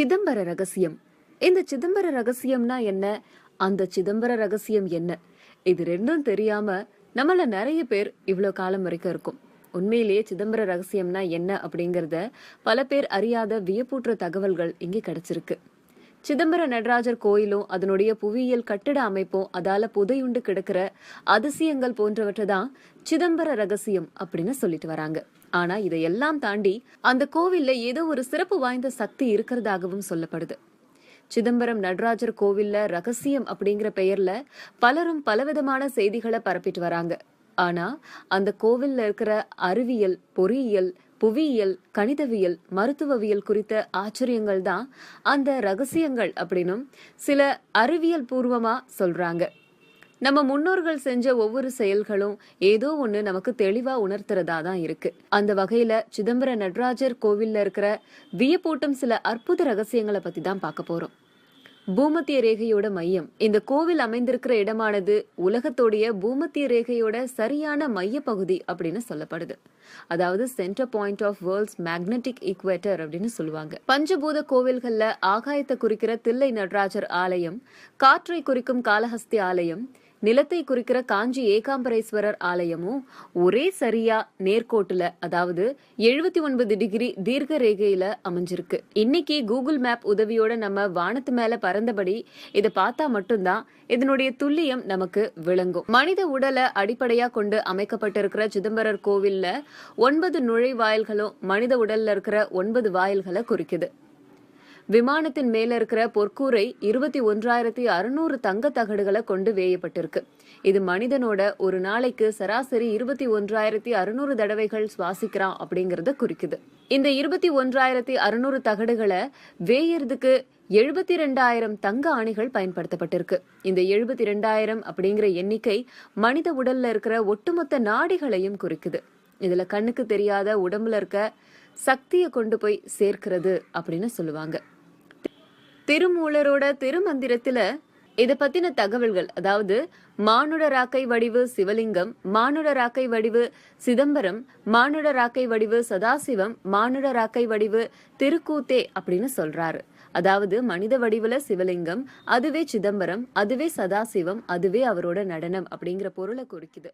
சிதம்பர ரகசியம். இந்த சிதம்பர ரகசியம்னா என்ன? அந்த சிதம்பர ரகசியம் என்ன? இது ரெண்டும் தெரியாம நம்மள நிறைய பேர் இவ்வளவு காலம் வரைக்கும் இருக்கும். உண்மையிலேயே சிதம்பர ரகசியம்னா என்ன அப்படிங்கறத பல பேர் அறியாத வியப்பூற்ற தகவல்கள் இங்கே கிடைச்சிருக்கு. சிதம்பர நடராஜர் கோயிலும் அதனுடைய புவியியல் கட்டிட அமைப்பும் அதால புதையுண்டு கிடக்கிற அதிசயங்கள் போன்றவற்றை தான் சிதம்பர ரகசியம் அப்படின்னு சொல்லிட்டு வராங்க. ஆனா இதையெல்லாம் தாண்டி அந்த கோவில்ல ஏதோ ஒரு சிறப்பு வாய்ந்த சக்தி இருக்கிறதாகவும் சொல்லப்படுது. சிதம்பரம் நடராஜர் கோவில்ல ரகசியம் அப்படிங்கிற பெயர்ல பலரும் பலவிதமான செய்திகளை பரப்பிட்டு வராங்க. ஆனா அந்த கோவில்ல இருக்கிற அறிவியல் பொறியியல் புவியியல் கணிதவியல் மருத்துவவியல் குறித்த ஆச்சரியங்கள் தான் அந்த ரகசியங்கள் அப்படின்னும் சில அறிவியல் பூர்வமா சொல்றாங்க. நம்ம முன்னோர்கள் செஞ்ச ஒவ்வொரு செயல்களும் ஏதோ ஒண்ணு நமக்கு தெளிவா உணர்த்துறதா தான் இருக்கு. அந்த வகையில சிதம்பர நடராஜர் கோவில்ல இருக்கிற வியப்பூட்டும் சில அற்புத ரகசியங்களை பத்தி தான் பார்க்க போறோம். பூமத்திய ரேகையோட மையம். இந்த கோவில் அமைந்திருக்கிற இடமானது உலகத்தோடைய பூமத்திய ரேகையோட சரியான மைய பகுதி அப்படின்னு சொல்லப்படுது. அதாவது centre point of world's magnetic equator அப்படின்னு சொல்லுவாங்க. பஞ்சபூத கோவில்கள்ல ஆகாயத்தை குறிக்கிற தில்லை நடராஜர் ஆலயம் காற்றை குறிக்கும் காளஹஸ்தி ஆலயம் நிலத்தை குறிக்கிற காஞ்சி ஏகாம்பரேஸ்வரர் ஆலயமும் ஒரே சரியா நேர்கோட்டுல அதாவது எழுபத்தி ஒன்பது டிகிரி தீர்க்க ரேகையில அமைஞ்சிருக்கு. இன்னைக்கு கூகுள் மேப் உதவியோட நம்ம வானத்து மேல பறந்தபடி இதை பார்த்தா மட்டும்தான் இதனுடைய துல்லியம் நமக்கு விளங்கும். மனித உடலை அடிப்படையா கொண்டு அமைக்கப்பட்டிருக்கிற சிதம்பரர் கோவில்ல ஒன்பது நுழைவாயில்களும் மனித உடல்ல இருக்கிற ஒன்பது வாயில்களை குறிக்குது. விமானத்தின் மேல இருக்கிற பொற்கூரை இருபத்தி ஒன்றாயிரத்தி அறுநூறு தங்க தகடுகளை கொண்டு வேயப்பட்டிருக்கு. இது மனிதனோட ஒரு நாளைக்கு சராசரி இருபத்தி ஒன்றாயிரத்தி அறுநூறு தடவைகள் சுவாசிக்கிறான் அப்படிங்கறத குறிக்குது. இந்த இருபத்தி ஒன்றாயிரத்தி அறுநூறு தகடுகளை வேயறதுக்கு எழுபத்தி ரெண்டாயிரம் தங்க ஆணைகள் பயன்படுத்தப்பட்டிருக்கு. இந்த எழுபத்தி ரெண்டாயிரம் அப்படிங்கிற எண்ணிக்கை மனித உடல்ல இருக்கிற ஒட்டுமொத்த நாடிகளையும் குறிக்குது. இதுல கண்ணுக்கு தெரியாத உடம்புல இருக்க சக்தியை கொண்டு போய் சேர்க்கிறது அப்படின்னு சொல்லுவாங்க. திருமூலரோட திருமந்திரத்துல இத பத்தின தகவல்கள் அதாவது மானுட ராக்கை வடிவு சிவலிங்கம் மானுட ராக்கை வடிவு சிதம்பரம் மானுட ராக்கை வடிவு சதாசிவம் மானுட ராக்கை வடிவு திருக்கூத்தே அப்படின்னு சொல்றாரு. அதாவது மனித வடிவுல சிவலிங்கம் அதுவே சிதம்பரம் அதுவே சதாசிவம் அதுவே அவரோட நடனம் அப்படிங்கிற பொருளை குறிக்குது.